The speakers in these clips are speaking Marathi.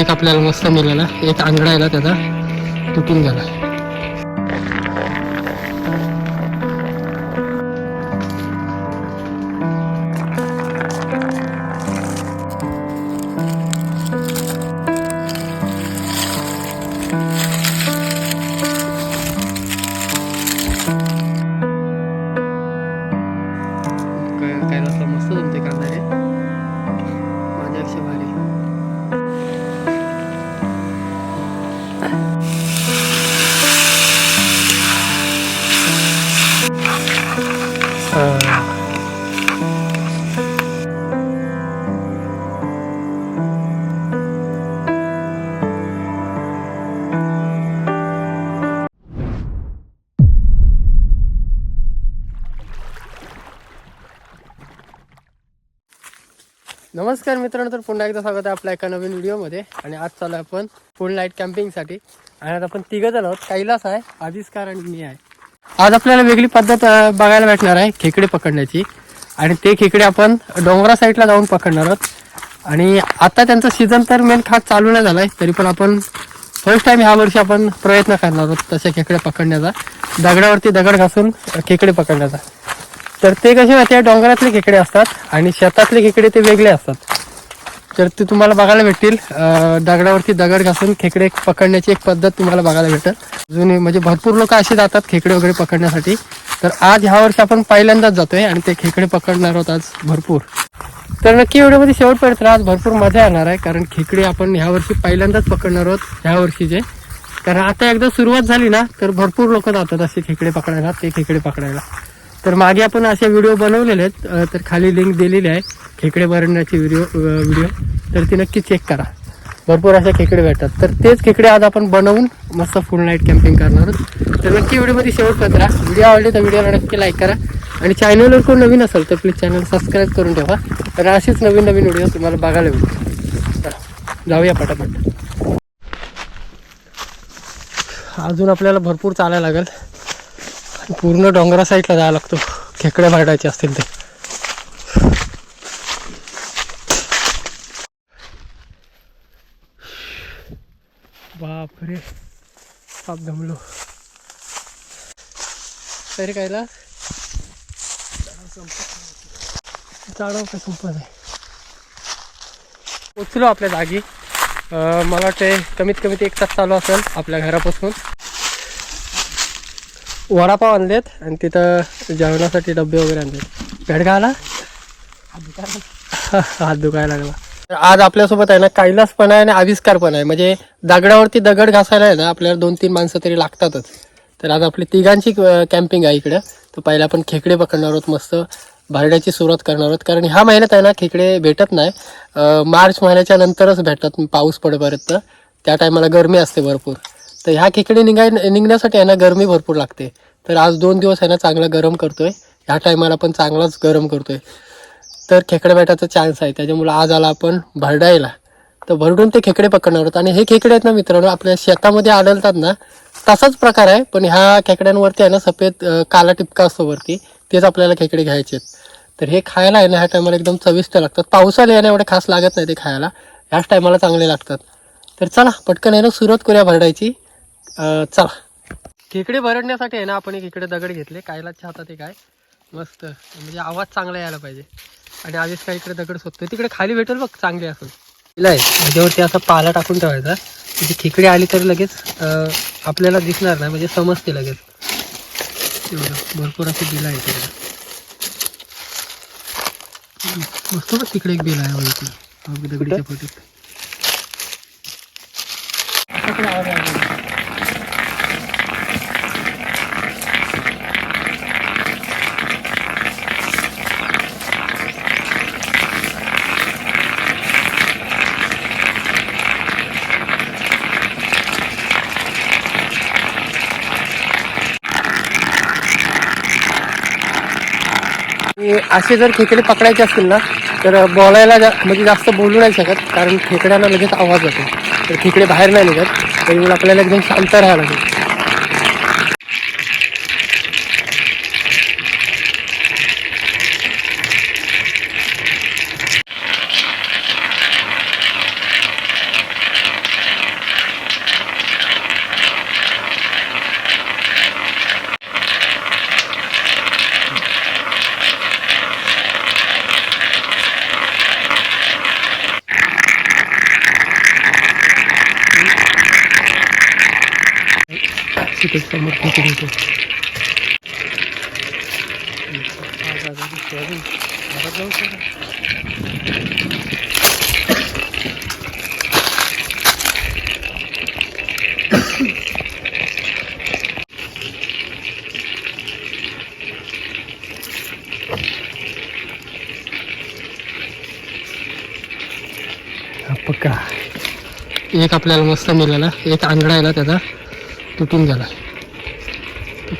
एक आपल्याला मस्त मिळाला. एक आंगडा आहे ना त्याचा. तुटून गेला. काय काय नसलं मस्त जमते कांदा रे नमस्कार मित्रांनो तर पुन्हा एकदा स्वागत आहे आपल्या एका नवीन व्हिडिओमध्ये. आणि आज चालू आहे आपण फुल नाईट कॅम्पिंगसाठी आणि आज आपण तिघं जण आहोत. कैलास आहे आदिस्कार आणि मी आहे. आज आपल्याला वेगळी पद्धत बघायला भेटणार आहे खेकडे पकडण्याची. आणि ते खेकडे आपण डोंगरा साईडला जाऊन पकडणार आहोत. आणि आता त्यांचं सीझन तर मेन खास चालू नाही झालाय तरी पण आपण फर्स्ट टाइम ह्या वर्षी आपण प्रयत्न करणार आहोत तसे खेकडे पकडण्याचा. दगडावरती दगड घासून खेकडे पकडण्याचा. तर ते कसे माहिती आहे डोंगरातले खेकडे असतात आणि शेतातले खेकडे ते वेगळे असतात. तर ते तुम्हाला बघायला भेटतील. दगडावरती दगड घासून खेकडे पकडण्याची एक पद्धत तुम्हाला बघायला भेटेल. जुने म्हणजे भरपूर लोक असे जातात खेकडे वगैरे पकडण्यासाठी. तर आज ह्या वर्षी आपण पहिल्यांदाच जातोय आणि ते खेकडे पकडणार आहोत आज भरपूर. तर नक्की व्हिडिओमध्ये शेवटपर्यंत आज भरपूर मजा येणार आहे कारण खेकडे आपण ह्या वर्षी पहिल्यांदाच पकडणार आहोत ह्या वर्षीचे. कारण आता एकदा सुरुवात झाली ना तर भरपूर लोक जातात असे खेकडे पकडायला ते खेकडे पकडायला. तर मागे आपण असे व्हिडिओ बनवलेले आहेत. तर खाली लिंक दिलेली आहे. खेकडे भरण्याचे व्हिडिओ व्हिडिओ. तर ती नक्की चेक करा. भरपूर असे खेकडे भेटतात. तर तेच खेकडे आज आपण बनवून मस्त फुल नाईट कॅम्पिंग करणार आहोत. तर नक्की व्हिडिओमध्ये शेवट राहा. व्हिडिओ आवडले तर व्हिडिओला नक्की लाईक करा. आणि चॅनलवर कोण नवीन असेल तर प्लीज चॅनल सबस्क्राईब करून ठेवा. तर असेच नवीन नवीन व्हिडिओ तुम्हाला बघायला मिळतील चला, जाऊया पटापट. अजून आपल्याला भरपूर चालायला लागेल. पूर्ण डोंगरा साईडला जायला लागतो. खेकडे भरडायचे असतील ते. बापरे. पाप दमलो. तरी कायला चाडव का संपत आहे पोचलो आपल्या जागी. मला वाटते कमीत कमी एक तास चालू असेल आपल्या घरापासून. वडापाव आणलेत आणि तिथं जेवणासाठी डबे वगैरे आणलेत. भेट घाला. हात दुखायला लागला. तर आज आपल्यासोबत आहे ना कैलास पण आहे आणि आविष्कार पण आहे. म्हणजे दगडावरती दगड घासायला आहे ना आपल्याला दोन तीन माणसं तरी लागतातच. तर आज आपली तिघांची कॅम्पिंग आहे इकडं. तर पहिला आपण खेकडे पकडणार आहोत मस्त. भरड्याची सुरुवात करणार आहोत. कारण ह्या महिन्यात आहे ना खेकडे भेटत नाही. मार्च महिन्याच्या नंतरच भेटतात. पाऊस पडेपर्यंत. त्या टायमाला गरमी असते भरपूर. तर ह्या खेकडे निघाय निघण्यासाठी आहे ना गरमी भरपूर लागते. तर आज दोन दिवस आहे ना चांगला गरम करतोय. ह्या टायमाला आपण चांगलाच गरम करतोय. तर खेकडे भेटायचा चान्स आहे. त्याच्यामुळे आज आला आपण भरडायला. तर भरडून ते खेकडे पकडणार आहोत. आणि हे खेकडे आहेत ना मित्रांनो आपल्या शेतामध्ये आढळतात ना तसाच प्रकार आहे. पण ह्या खेकड्यांवरती आहे ना सफेद काला टिपका असतो वरती. तेच आपल्याला खेकडे घ्यायचे आहेत. तर हे खायला आहे ना ह्या टायमाला एकदम चविष्ट लागतात. पावसाला आहे एवढे खास लागत नाही ते खायला. ह्याच टायमाला चांगले लागतात. तर चला पटकन आहे ना सुरुवात करूया भरडायची. अं, चला. खेकडे भरडण्यासाठी आहे ना आपण एक इकडे दगड घेतले. कायलाच्या हातात एक आहे. मस्त. म्हणजे आवाज चांगला यायला पाहिजे. आणि आधीच काय इकडे दगड शोधतोय तिकडे खाली भेटेल बघ चांगली असून. तिला आहे. त्याच्यावरती असा पाला टाकून ठेवायचा. म्हणजे खेकडे आली तर लगेच अं, आपल्याला दिसणार नाही. म्हणजे समजते लगेच. एवढं. भरपूर असं बिल आहे तिकडे. मस्त बघ तिकडे एक बिल आहे. बघ इकडे. बघ दगडीच्या पोटीत असे जर खेकडे पकडायचे असतील ना तर बोलायला जा म्हणजे जास्त बोलू नाही शकत कारण खेकड्यांना लगेच आवाज होतो तर खेकडे बाहेर नाही निघत त्यामुळे आपल्याला एकदम शांत राहायला लागेल. तिथे समोर खेकडे होते पक्का. एक आपल्याला मस्त मिळाला. एक आंगडा आहे ना त्याचा. तुटून गेला.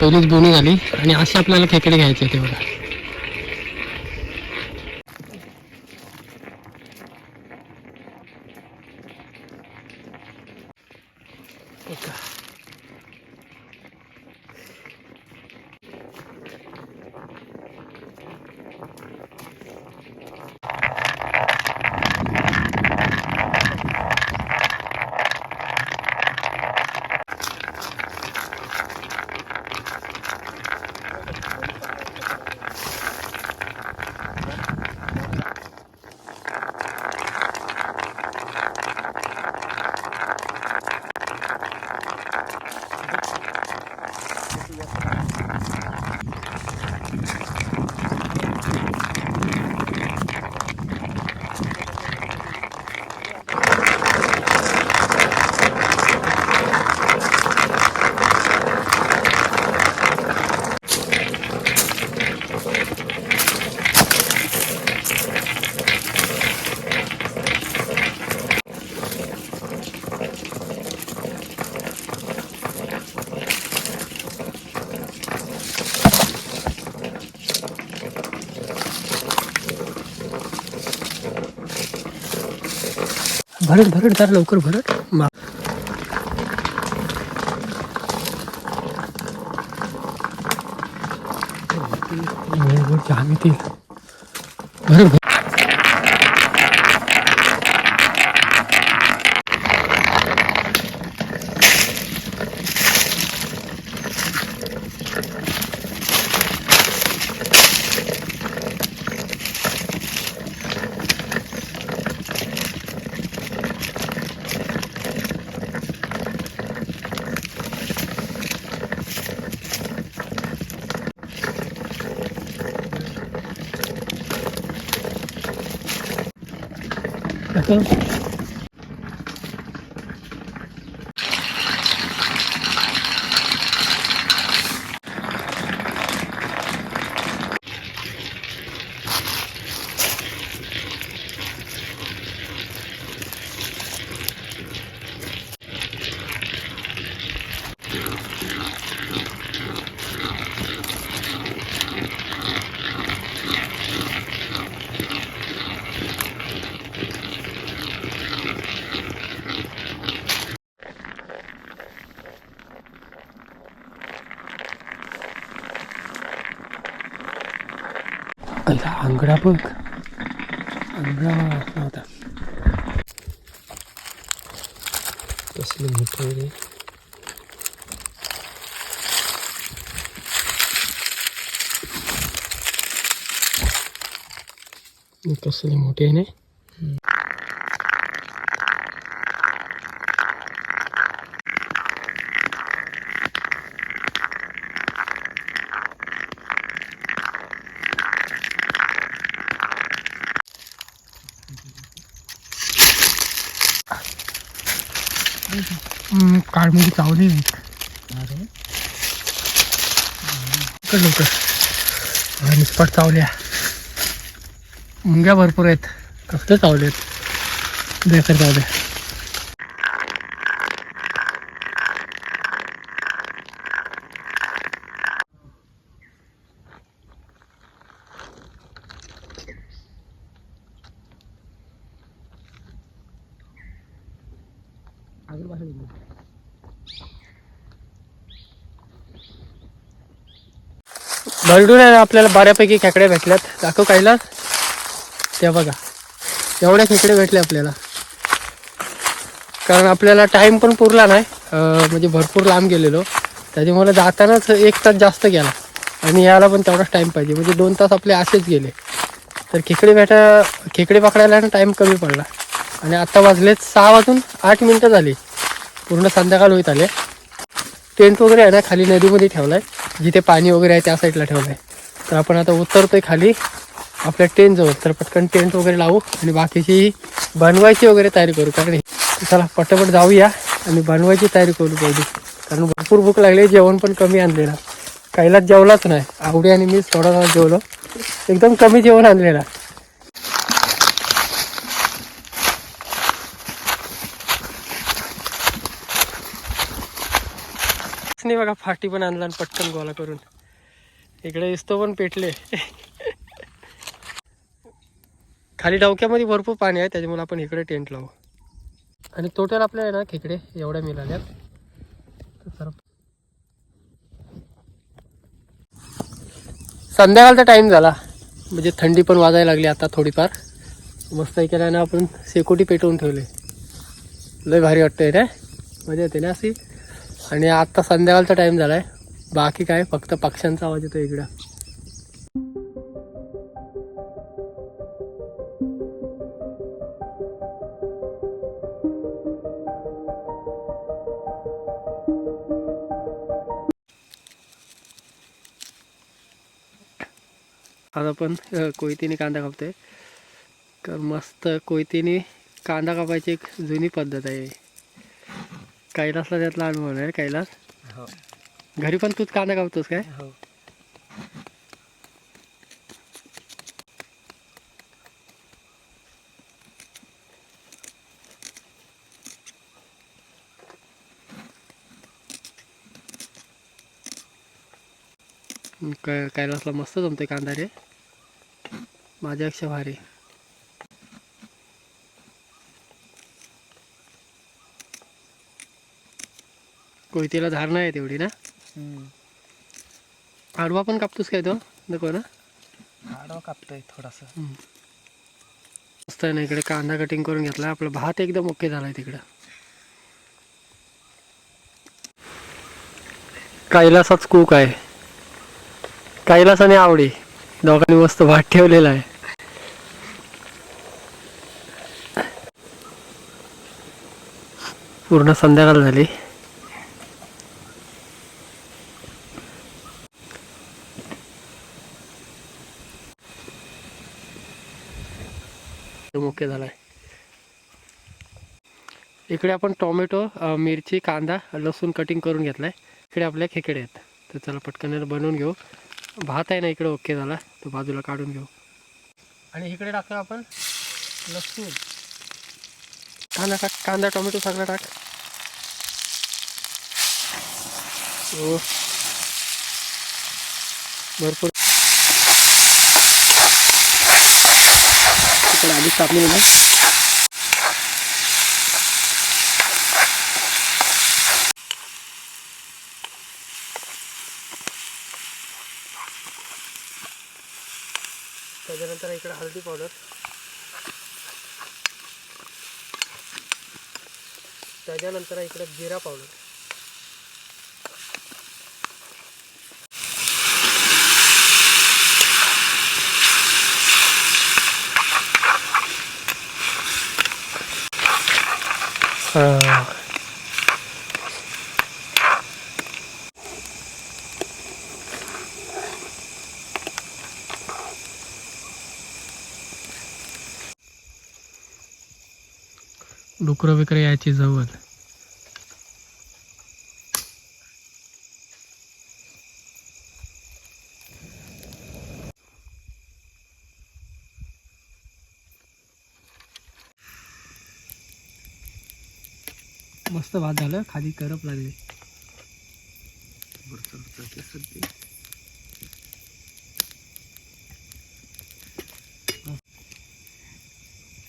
पहिलीच बोनी झाली आणि असे आपल्याला खेकडे घ्यायचे ते बघा भरड भरड जरा लवकर भरड. आता अय्या, आंगडा बघ आंगडा नव्हता कसले मोठे रे कसले मोठे आहे ना काळमध्ये चावले लवकर. चावल्या. मुंग्या भरपूर आहेत. कसले चावलेत. बेकार चावल्या भरडून आहे ना आपल्याला बऱ्यापैकी खेकड्या भेटल्यात. दाखव कायला त्या बघा. एवढ्या खेकडे भेटले आपल्याला. कारण आपल्याला टाईम पण पुरला नाही. म्हणजे भरपूर लांब गेलेलो. त्याच्यामुळे जातानाच एक तास जास्त गेला. आणि यायला पण तेवढाच टाईम पाहिजे. म्हणजे दोन तास आपले असेच गेले. तर खेकडे भेटा खेकडे पकडायला ना टाईम कमी पडला. आणि आत्ता वाजलेत सहा वाजून आठ मिनटं झाली. पूर्ण संध्याकाळ होत आले. टेंट वगैरे आहे ना खाली नदीमध्ये ठेवला आहे जिथे पाणी वगैरे आहे त्या साईडला ठेवलाय. तर आपण आता उतरतोय खाली. आपल्या टेंट जवळ. तर पटकन टेंट वगैरे लावू आणि बाकीची बनवायची वगैरे तयारी करू. कारण हे- चला पटापट जाऊया आणि बनवायची तयारी करू पहिली. कारण भरपूर भूक लागली जेवण पण कमी आणलेला. काहीलाच जेवलाच नाही. आवडी आणि मीच थोडा थोडा जेवलो. एकदम कमी जेवण आणलेला. नाही बघा फाटी पण आणला आणि पटकन गोळा करून. इकडे इसतो पण पेटले. खाली डवक्यामध्ये भरपूर पाणी आहे त्याच्यामुळे आपण इकडे टेंट लावू. आणि टोटल आपल्या आहे ना खेकडे एवढ्या मिळाल्यात तर संध्याकाळचा टाइम झाला. म्हणजे थंडी पण वाजायला लागली आता थोडीफार. मस्त केल्याने आपण शेकोटी पेटवून ठेवले. लय भारी वाटतंय रे. मजा येते ना अशी? आणि आता संध्याकाळचा टाइम झालाय. बाकी काय? फक्त पक्ष्यांचा आवाज येतो इकडं. आज आपण कोयतीने कांदा कापतोय. तर मस्त कोयतीने कांदा कापायची एक जुनी पद्धत आहे. कैलासला त्यातला अनुभव रे कैलास. हो. घरी पण तूच कांदा कापतोस काय? हो. कै- कैलासला मस्त जमतोय कांदा रे. माझ्यापेक्षा भारी. कोयतीला धार नाही तेवढी ना? आडवा पण कापतोस काय तो? नको ना. आडवा कापतोय थोडासा. मस्त आहे ना इकडे कांदा कटिंग करून घेतला. आपला भात एकदम ओके झालाय तिकडं. कैलासाच कूक आहे. कैलास आणि आवडी. दोघांनी मस्त भात ठेवलेला आहे. पूर्ण संध्याकाळ झाली एकदम ओके झालाय इकडे आपण टोमॅटो मिरची कांदा लसूण कटिंग करून घेतलाय. इकडे आपल्या खेकडे आहेत. तर चला पटकन बनवून घेऊ. भात आहे ना इकडे ओके झाला. तो बाजूला काढून घेऊ. आणि इकडे टाकतो आपण लसूण. कांदा टाक कांदा टोमॅटो सगळं टाक. हो. भरपूर. इकडे आधीच कापली ना त्याच्यानंतर इकडे हळदी पावडर त्याच्यानंतर इकडे जिरा पावडर. Uh... डुकरं विकरं यायची जवळ. मस्त भात झालं खाली करप लागली.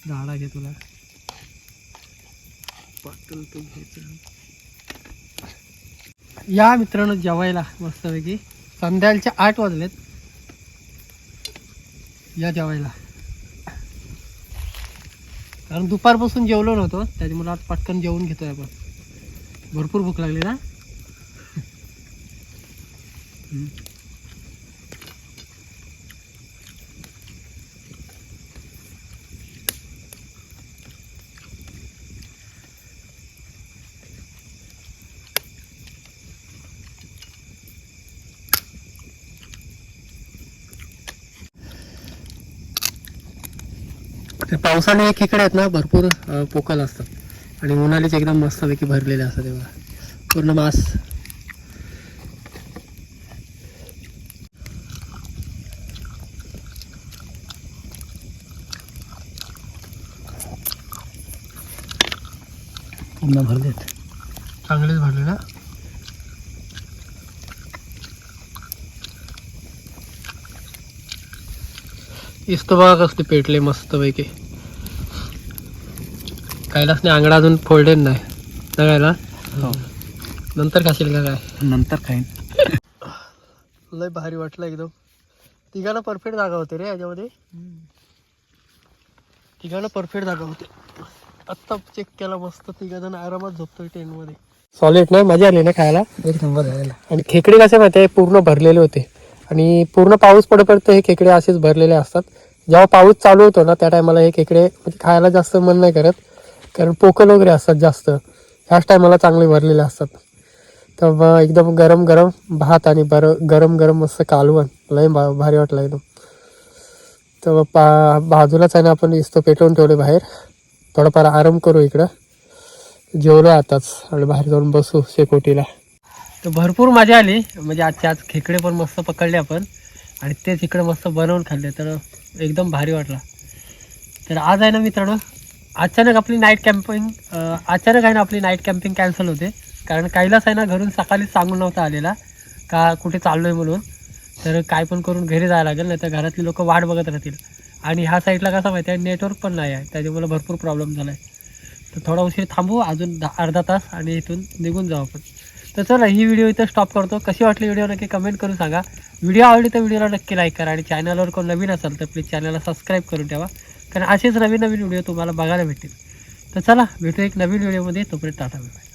झाडा घे तुला. पातळ ते घ्यायचं. या मित्रांनो जेवायला मस्तपैकी संध्याकाळच्या आठ वाजलेत. या जेवायला. कारण दुपारपासून जेवलो नव्हतो त्याच्यामुळे आज पटकन जेवून घेतोय आपण. भरपूर भूक लागली ना? पावसाने खेकडे आहेत ना भरपूर पोकल असतात. आणि उन्हाळीच एकदम मस्तपैकी भरलेले असतात तेव्हा. पूर्ण मास. पूर्ण भरलेत चांगलेच भरले ना इस्त बघा कसले पेटले मस्त पैकी कैलासने आंगडा अजून फोल्डेड नाही. ना नंतर खाशील का काय? नंतर खाईन. लय भारी वाटलं एकदम. तिघांना परफेक्ट जागा होते रे याच्यामध्ये. तिघांना परफेक्ट जागा होते. आत्ता चेक केला मस्त तिघा जण आरामात झोपतोय टेंटमध्ये. सॉलिड नाही मजा आली ना खायला? एक नंबर झालेला आणि खेकडे कसे माहिती पूर्ण भरलेले होते. आणि पूर्ण पाऊस पडेपर्यंत हे खेकडे असेच भरलेले असतात. जेव्हा पाऊस चालू होतो ना त्या टायमाला हे खेकडे म्हणजे खायला जास्त मन नाही करत कारण पोकल वगैरे असतात जास्त. ह्याच टायमाला चांगले भरलेले असतात. तर मग एकदम गरम गरम भात आणि बर गरम गरम मस्त कालवण. लय भा भारी वाटलं एकदम. तर पा बाजूलाच आहे ना आपण इस्तो पेटवून ठेवले बाहेर. थोडाफार आराम करू इकडं. जेवलो आताच आणि बाहेर जाऊन बसू शेकोटीला. तर भरपूर मजा आली. म्हणजे आजच्या आज खेकडे पण मस्त पकडले आपण. आणि तेच इकडे मस्त बनवून खाल्ले. तर एकदम भारी वाटला. तर आज आहे ना मित्रांनो अचानक आपली नाईट कॅम्पिंग अचानक आहे ना आपली नाईट कॅम्पिंग कॅन्सल होते. कारण कैलास आहे ना घरून सकाळीच सांगून नव्हता आलेला का कुठे चाललोय म्हणून. तर काय पण करून घरी जायला लागेल नाही तर घरातली लोक वाट बघत राहतील. आणि ह्या साईडला कसं माहिती आहे नेटवर्क पण नाही आहे. त्याच्यामुळे भरपूर प्रॉब्लेम झाला आहे तर थोडा उशीर थांबू अजून अर्धा तास आणि इथून निघून जाऊ आपण. तर चला ही व्हिडिओ इथं स्टॉप करतो. कशी वाटली व्हिडिओ नक्की कमेंट करून सांगा. व्हिडिओ आवडली तर व्हिडिओला नक्की लाईक करा आणि चॅनलवर कोण नवीन असेल तर प्लीज चॅनलला सबस्क्राईब करून ठेवा. कारण असेच नवीन नवीन व्हिडिओ तुम्हाला बघायला भेटतील. तर चला भेटू एक नवीन व्हिडिओमध्ये. तोपर्यंत टाटा बाय.